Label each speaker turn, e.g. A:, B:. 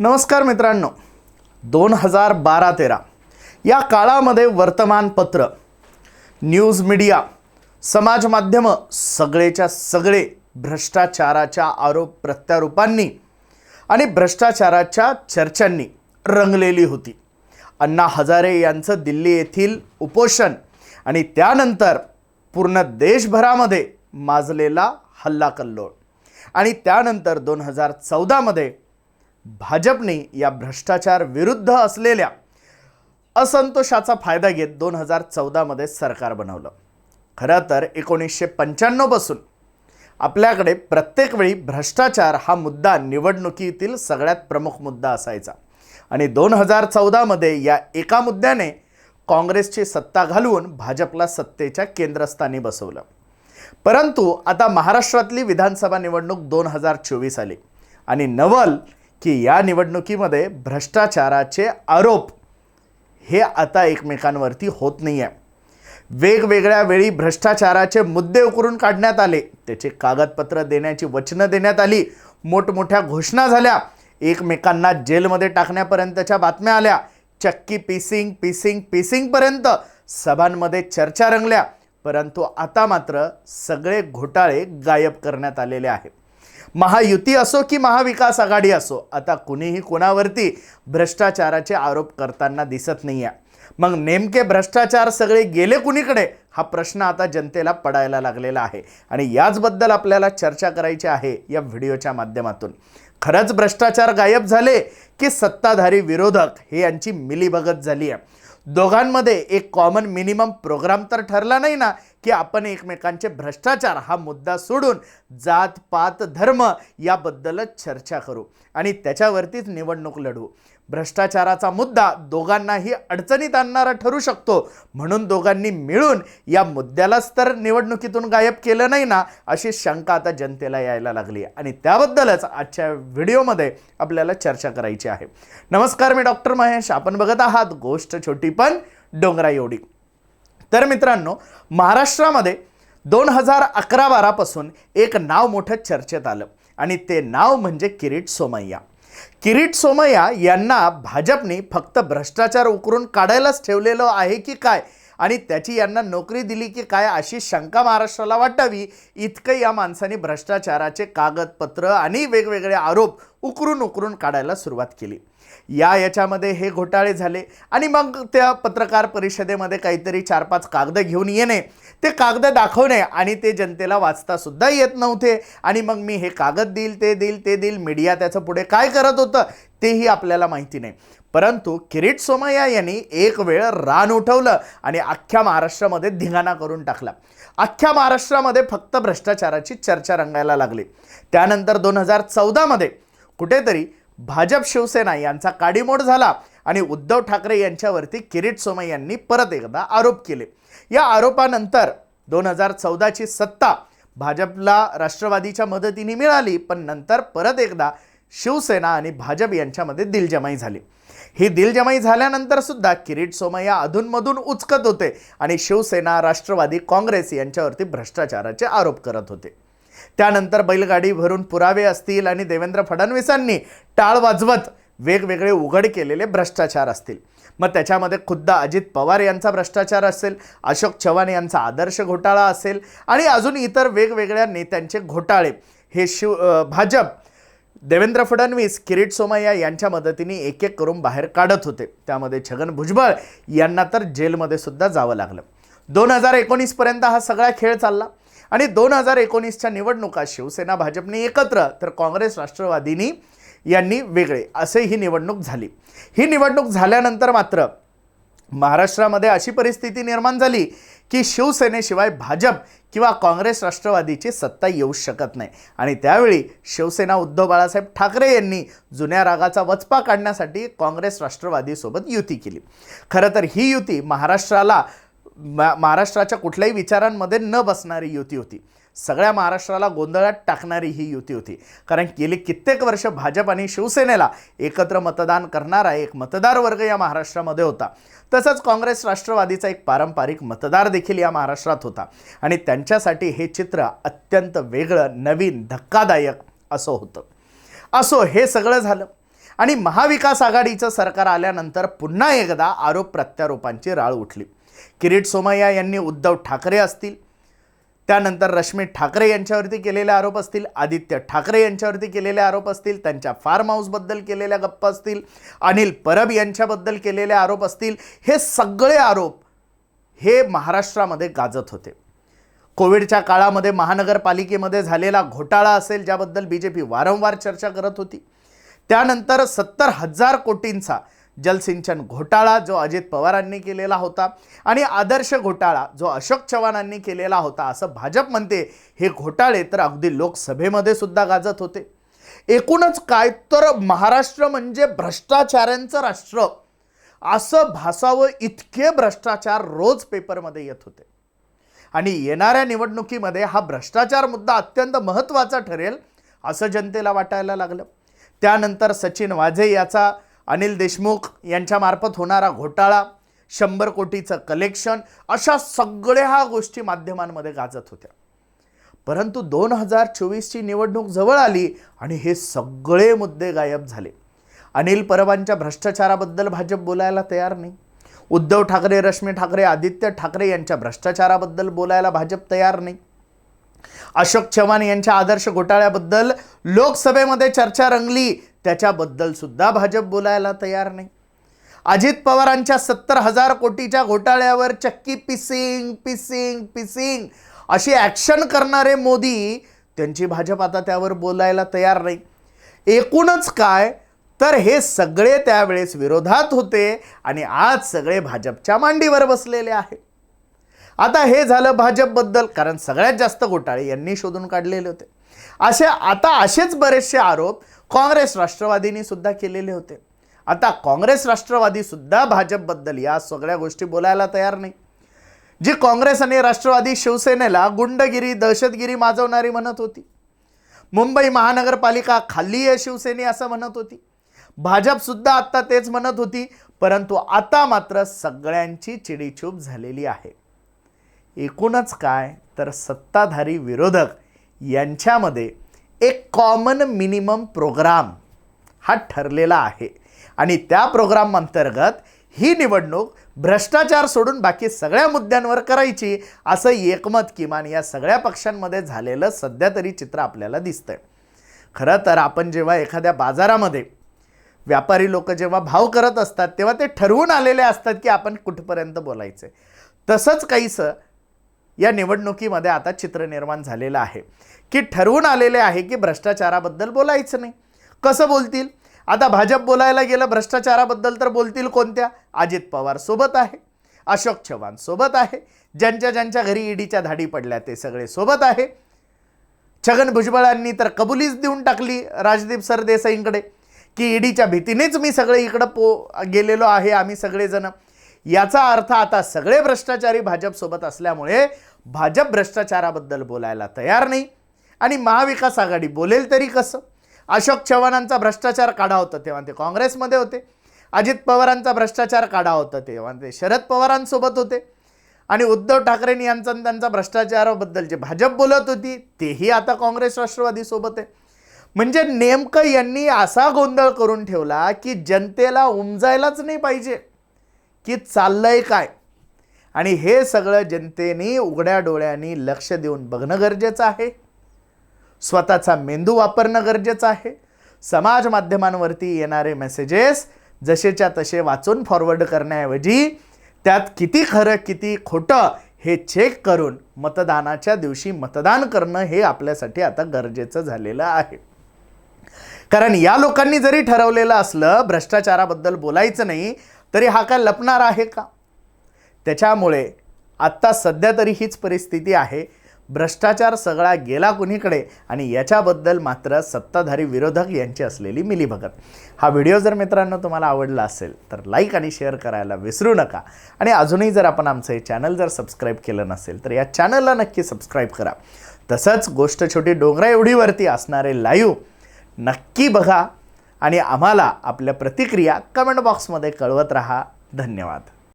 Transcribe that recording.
A: नमस्कार मित्रांनो. दोन हजार बारा तेरा. या काळामध्ये वर्तमानपत्र न्यूज मीडिया समाज माध्यमं सगळेच्या सगळे भ्रष्टाचाराच्या आरोप प्रत्यारोपांनी आणि भ्रष्टाचाराच्या चर्चांनी रंगलेली होती. अण्णा हजारे यांचं दिल्ली येथील उपोषण आणि त्यानंतर पूर्ण देशभरामध्ये माजलेला हल्ला कल्लोळ. आणि त्यानंतर दोन हजार चौदामध्ये भाजपने या भ्रष्टाचार विरुद्ध असलेल्या असंतोषाचा फायदा घेत दोन हजार चौदामध्ये सरकार बनवलं. खरं तर एकोणीसशे पंच्याण्णवपासून आपल्याकडे प्रत्येक वेळी भ्रष्टाचार हा मुद्दा निवडणुकीतील सगळ्यात प्रमुख मुद्दा असायचा. आणि दोन हजार चौदामध्ये या एका मुद्द्याने काँग्रेसची सत्ता घालवून भाजपला सत्तेच्या केंद्रस्थानी बसवलं. परंतु आता महाराष्ट्रातली विधानसभा निवडणूक दोन हजार चोवीस आली आणि नवल की या निवडणुकीमध्ये भ्रष्टाचाराचे आरोप हे आता एकमेकांवरती होत नाही आहे वेगवेगळ्या वेळी भ्रष्टाचाराचे मुद्दे उकरून काढण्यात आले. त्याचे कागदपत्र देण्याची वचनं देण्यात आली. मोठमोठ्या घोषणा झाल्या. एकमेकांना जेलमध्ये टाकण्यापर्यंतच्या बातम्या आल्या. चक्की पिसिंग पिसिंग पिसिंगपर्यंत सभांमध्ये चर्चा रंगल्या. परंतु आता मात्र सगळे घोटाळे गायब करण्यात आलेले आहेत. महायुती असो की महाविकास आघाडी असो आता कुणीही कोणावरती भ्रष्टाचाराचे आरोप करताना दिसत नाही आहे मग नेमके भ्रष्टाचार सगळे गेले कुणीकडे? हा प्रश्न आता जनतेला पडायला लागलेला आहे. आणि याचबद्दल आपल्याला चर्चा करायची आहे या व्हिडिओच्या माध्यमातून. खरंच भ्रष्टाचार गायब झाले की सत्ताधारी विरोधक हे यांची मिलीभगत झाली आहे दोघांमध्ये एक कॉमन मिनिमम प्रोग्राम तर ठरला नाही ना की आपण एकमेकांचे भ्रष्टाचार हा मुद्दा सोडून जात पात धर्म याबद्दलच चर्चा करू. आणि त्याच्यावरतीच निवडणूक लढवू. भ्रष्टाचाराचा मुद्दा दोघांनाही अडचणीत आणणारा ठरू शकतो. म्हणून दोघांनी मिळून या मुद्द्यालाच तर निवडणुकीतून गायब केलं नाही ना अशी शंका आता जनतेला यायला लागली. आहे आणि त्याबद्दलच आजच्या व्हिडिओमध्ये आपल्याला चर्चा करायची आहे. नमस्कार मी डॉक्टर महेश. आपण बघत आहात गोष्ट छोटी पण डोंगरा एवढी. तर मित्रांनो महाराष्ट्रामध्ये दोन हजार अकरा बारापासून एक नाव मोठं चर्चेत आलं. आणि ते नाव म्हणजे किरीट सोमय्या. किरीट सोमय्या यांना भाजपने फक्त भ्रष्टाचार उकरून काढायलाच ठेवलेलं आहे की काय? आणि त्याची यांना नोकरी दिली की काय अशी शंका महाराष्ट्राला वाटावी? इतकं या माणसाने भ्रष्टाचाराचे कागदपत्र आणि वेगवेगळे आरोप उकरून उकरून काढायला सुरुवात केली. या याच्यामध्ये हे घोटाळे झाले. आणि मग त्या पत्रकार परिषदेमध्ये काहीतरी चार पाच कागद घेऊन येणे ते कागद दाखवणे आणि ते जनतेला वाचता सुद्धा येत नव्हते. आणि मग मी हे कागद देईल ते देईल ते देईल मीडिया त्याचं पुढे काय करत होतं तेही आपल्याला माहिती नाही. परंतु किरीट सोमय्या यांनी एक वेळ रान उठवलं आणि अख्ख्या महाराष्ट्रामध्ये धिंगाणा करून टाकला. अख्ख्या महाराष्ट्रामध्ये फक्त भ्रष्टाचाराची चर्चा रंगायला लागली. त्यानंतर दोन हजार चौदामध्ये कुठेतरी भाजप शिवसेना यांचा काडीमोड झाला आणि उद्धव ठाकरे यांच्यावरती किरीट सोमय यांनी परत एकदा आरोप केले. या आरोपानंतर दोन हजार चौदाची सत्ता भाजपला राष्ट्रवादीच्या मदतीने मिळाली पण नंतर परत एकदा शिवसेना आणि भाजप यांच्यामध्ये दिलजमाई झाली. ही दिलजमाई झाल्यानंतर सुद्धा किरीट सोमय्या अधूनमधून उचकत होते आणि शिवसेना राष्ट्रवादी काँग्रेस यांच्यावरती भ्रष्टाचाराचे आरोप करत होते. त्यानंतर बैलगाडी भरून पुरावे असतील आणि देवेंद्र फडणवीसांनी टाळ वाजवत वेगवेगळे उघड केलेले भ्रष्टाचार असतील. मग त्याच्यामध्ये खुद्द अजित पवार यांचा भ्रष्टाचार असेल अशोक चव्हाण यांचा आदर्श घोटाळा असेल आणि अजून इतर वेगवेगळ्या नेत्यांचे घोटाळे. हे शिव भाजप देवेंद्र फडणवीस किरीट सोमय्या यांच्या मदतीने एक एक करून बाहेर काढत होते. त्यामध्ये छगन भुजबळ यांना तर जेलमध्ये सुद्धा जावं लागलं. दोन हजार एकोणीसपर्यंत हा सगळा खेळ चालला. आणि दोन हजार एकोणीसच्या निवडणुका शिवसेना भाजपने एकत्र तर काँग्रेस राष्ट्रवादीनी यांनी वेगळे. असे ही निवडणूक झाली. ही निवडणूक झाल्यानंतर मात्र महाराष्ट्रामध्ये अशी परिस्थिती निर्माण झाली की शिवसेनेशिवाय भाजप किंवा काँग्रेस राष्ट्रवादीची सत्ता येऊ शकत नाही. आणि त्यावेळी शिवसेना उद्धव बाळासाहेब ठाकरे यांनी जुन्या रागाचा वचपा काढण्यासाठी काँग्रेस राष्ट्रवादीसोबत युती केली. खरं तर ही युती महाराष्ट्राला मा महाराष्ट्राच्या कुठल्याही विचारांमध्ये न बसणारी युती होती. सगळ्या महाराष्ट्राला गोंधळात टाकणारी ही युती होती. कारण गेली कित्येक वर्ष भाजप आणि शिवसेनेला एकत्र मतदान करणारा एक मतदार वर्ग या महाराष्ट्रामध्ये होता. तसंच काँग्रेस राष्ट्रवादीचा एक पारंपरिक मतदार देखील या महाराष्ट्रात होता. आणि त्यांच्यासाठी हे चित्र अत्यंत वेगळं नवीन धक्कादायक असं होतं. असो हे सगळं झालं. आणि महाविकास आघाडीचं सरकार आल्यानंतर पुन्हा एकदा आरोप प्रत्यारोपांची राळ उठली. किरीट सोमय्या यांनी उद्धव ठाकरे असतील. त्यानंतर रश्मी ठाकरे यांच्यावरती केलेले आरोप असतील. आदित्य ठाकरे यांच्यावरती केलेले आरोप असतील. त्यांच्या फार्म हाऊसबद्दल केलेल्या गप्पा असतील. अनिल परब यांच्याबद्दल केलेले आरोप असतील. हे सगळे आरोप हे महाराष्ट्रामध्ये गाजत होते. कोविडच्या काळामध्ये महानगरपालिकेमध्ये झालेला घोटाळा असेल ज्याबद्दल बी जे पी वारंवार चर्चा करत होती. त्यानंतर सत्तर हजार कोटींचा जलसिंचन घोटाळा जो अजित पवारांनी केलेला होता आणि आदर्श घोटाळा जो अशोक चव्हाणांनी केलेला होता असं भाजप म्हणते हे घोटाळे तर अगदी लोकसभेमध्ये सुद्धा गाजत होते. एकूणच काय तर महाराष्ट्र म्हणजे भ्रष्टाचारांचं राष्ट्र. असं भासावं इतके भ्रष्टाचार रोज पेपरमध्ये येत होते. आणि येणाऱ्या निवडणुकीमध्ये हा भ्रष्टाचार मुद्दा अत्यंत महत्त्वाचा ठरेल असं जनतेला वाटायला लागलं. त्यानंतर सचिन वाझे याचा अनिल देशमुख यांच्यामार्फत होणारा घोटाळा शंभर कोटीचं कलेक्शन अशा सगळ्या ह्या गोष्टी माध्यमांमध्ये गाजत होत्या. परंतु दोन हजार चोवीसची निवडणूक जवळ आली आणि हे सगळे मुद्दे गायब झाले. अनिल परबांच्या भ्रष्टाचाराबद्दल भाजप बोलायला तयार नाही. उद्धव ठाकरे रश्मी ठाकरे आदित्य ठाकरे यांच्या भ्रष्टाचाराबद्दल बोलायला भाजप तयार नाही. अशोक चव्हाण यांच्या आदर्श घोटाळ्याबद्दल लोकसभेमध्ये चर्चा रंगली. त्याच्याबद्दल सुद्धा भाजप बोलायला तयार नाही. अजित पवारांच्या सत्तर हजार कोटीच्या घोटाळ्यावर चक्की पिसिंग पिसिंग पिसिंग अशी ॲक्शन करणारे मोदी त्यांची भाजप आता त्यावर बोलायला तयार नाही. एकूणच काय? तर हे सगळे त्यावेळेस विरोधात होते आणि आज सगळे भाजपच्या मांडीवर बसलेले आहे आता हे झालं भाजपबद्दल कारण सगळ्यात जास्त घोटाळे यांनी शोधून काढलेले होते. असे आता असेच बरेचसे आरोप काँग्रेस राष्ट्रवादीने सुद्धा केलेले होते. आता काँग्रेस राष्ट्रवादी सुद्धा भाजपबद्दल या सगळ्या गोष्टी बोलायला तयार नाही. जी काँग्रेस आणि राष्ट्रवादी शिवसेनेला गुंडगिरी दहशतगिरी माजवणारी म्हणत होती. मुंबई महानगरपालिका खाल्ली आहे शिवसेने असं म्हणत होती. भाजप सुद्धा आत्ता तेच म्हणत होती परंतु आता मात्र सगळ्यांची चिडीचूप झालेली आहे. एकूणच काय? तर सत्ताधारी विरोधक यांच्यामध्ये एक कॉमन मिनिमम प्रोग्राम हा ठरलेला आहे. आणि त्या प्रोग्राम अंतर्गत ही निवडणूक भ्रष्टाचार सोडून बाकी सगळ्या मुद्द्यांवर करायची असं एकमत किमान या सगळ्या पक्षांमध्ये झालेलं सध्या तरी चित्र आपल्याला दिसतंय. खरं तर आपण जेव्हा एखाद्या बाजारामध्ये व्यापारी लोक जेव्हा भाव करत असतात तेव्हा ते ठरवून आलेले असतात की आपण कुठपर्यंत बोलायचं तसंच काहीसं या निवडणुकीमध्ये आता चित्र निर्माण झालेलं आहे. की ठरवून आलेले आहे की भ्रष्टाचाराबद्दल बोलायचं नाही. कसं बोलतील? आता भाजप बोलायला गेलं भ्रष्टाचाराबद्दल तर बोलतील कोणत्या? अजित पवार सोबत आहे. अशोक चव्हाण सोबत आहे. ज्यांच्या ज्यांच्या घरी ईडीच्या धाडी पडल्या ते सगळे सोबत आहे. छगन भुजबळांनी तर कबुलीच देऊन टाकली राजदीप सरदेसाईंकडे की ईडीच्या भीतीनेच मी सगळे इकडं पो गेलेलो आहे आम्ही सगळेजण. याचा अर्थ आता सगळे भ्रष्टाचारी भाजपसोबत असल्यामुळे भाजप भ्रष्टाचाराबद्दल बोलायला तयार नाही. आणि महाविकास आघाडी बोलेल तरी कसं? अशोक चव्हाणांचा भ्रष्टाचार काढा होता तेव्हा ते काँग्रेसमध्ये होते. अजित पवारांचा भ्रष्टाचार काढा होता तेव्हा ते शरद पवारांसोबत होते. आणि उद्धव ठाकरे यांचा त्यांचा भ्रष्टाचाराबद्दल जे भाजप बोलत होती तेही आता काँग्रेस राष्ट्रवादीसोबत आहे. म्हणजे नेमकं यांनी असा गोंधळ करून ठेवला की जनतेला उमजायलाच नाही पाहिजे. की चाललंय काय? आणि हे सगळं जनतेने उघड्या डोळ्यांनी लक्ष देऊन बघणं गरजेचं आहे. स्वतःचा मेंदू वापरणं गरजेचं आहे. समाज माध्यमांवरती येणारे मेसेजेस जसेच्या तसे वाचून फॉरवर्ड करण्याऐवजी त्यात किती खरं किती खोटं हे चेक करून मतदानाच्या दिवशी मतदान करणं हे आपल्यासाठी आता गरजेचं झालेलं आहे. कारण या लोकांनी जरी ठरवलेलं असलं भ्रष्टाचाराबद्दल बोलायचं नाही तरी हा काय लपणार आहे का? त्याच्यामुळे आत्ता सध्या तरी हीच परिस्थिती आहे. भ्रष्टाचार सगळा गेला कुणीकडे आणि याच्याबद्दल मात्र सत्ताधारी विरोधक यांची असलेली मिलीभगत. हा व्हिडिओ जर मित्रांनो तुम्हाला आवडला असेल तर लाईक आणि शेअर करायला विसरू नका. आणि अजूनही जर आपण आमचं हे चॅनल जर सबस्क्राईब केलं नसेल तर या चॅनलला नक्की सबस्क्राईब करा. तसंच गोष्ट छोटी डोंगरा एवढीवरती असणारे लाईव्ह नक्की बघा. आणि आम्हाला आपल्या प्रतिक्रिया कमेंट बॉक्समध्ये कळवत राहा. धन्यवाद.